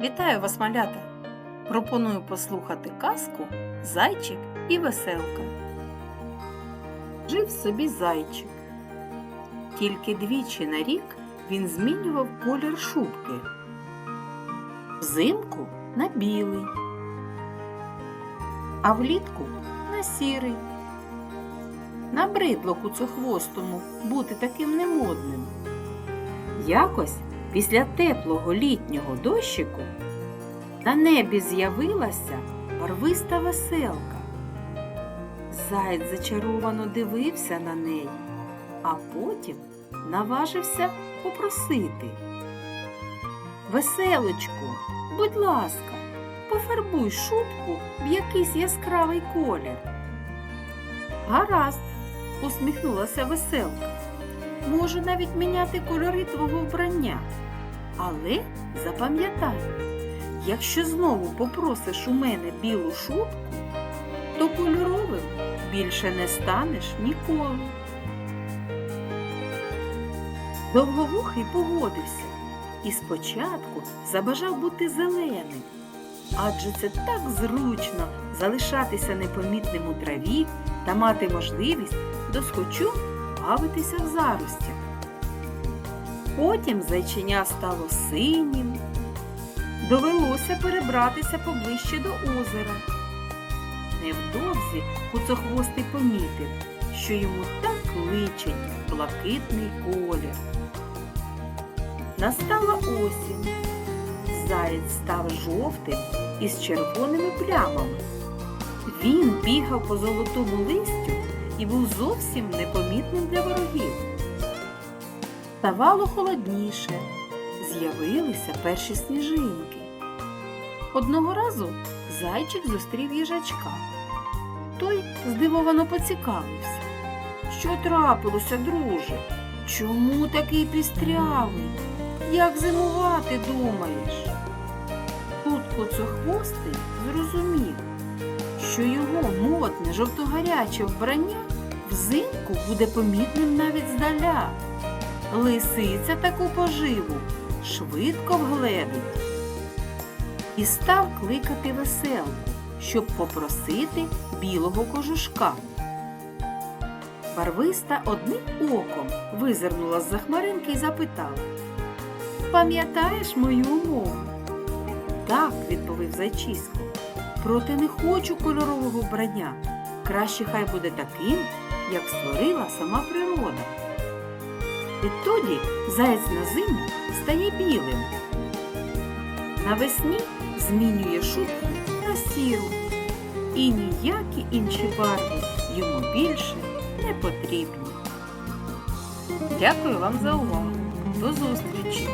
Вітаю вас, малята! Пропоную послухати казку Зайчик і веселка. Жив собі зайчик. Тільки двічі на рік він змінював колір шубки. Взимку на білий, а влітку на сірий. Набридло куцохвостому бути таким немодним. Якось після теплого літнього дощику на небі з'явилася барвиста веселка. Заєць зачаровано дивився на неї, а потім наважився попросити. Веселочку, будь ласка, пофарбуй шубку в якийсь яскравий колір. Гаразд, усміхнулася веселка. Можу навіть міняти кольори твого вбрання. Але запам'ятай, якщо знову попросиш у мене білу шубку, то кольоровим більше не станеш ніколи. Довговухий погодився і спочатку забажав бути зеленим, адже це так зручно залишатися непомітним у траві та мати можливість досхочу бавитися в заростях. Потім зайчиня стало синім. Довелося перебратися поближче до озера. Невдовзі куцохвостий помітив, що йому так личить блакитний колір. Настала осінь. Заєць став жовтим із червоними плямами. Він бігав по золотому листю і був зовсім непомітним для ворогів. Ставало холодніше, з'явилися перші сніжинки. Одного разу зайчик зустрів їжачка. Той здивовано поцікавився. Що трапилося, друже? Чому такий пістрявий? Як зимувати думаєш? Тут коцохвостий зрозумів, що його модне жовтогаряче вбрання взимку буде помітним навіть здаля. Лисиця таку поживу швидко вгледить. І став кликати веселку, щоб попросити білого кожушка. Барвиста одним оком визирнула з-за хмаринки і запитала Пам'ятаєш мою умову? Так, відповів зайчисько. Проте не хочу кольорового вбрання. Краще хай буде таким, як створила сама природа. Відтоді заяць на зиму стає білим. Навесні змінює шубку на сіру. І ніякі інші барви йому більше не потрібні. Дякую вам за увагу. До зустрічі!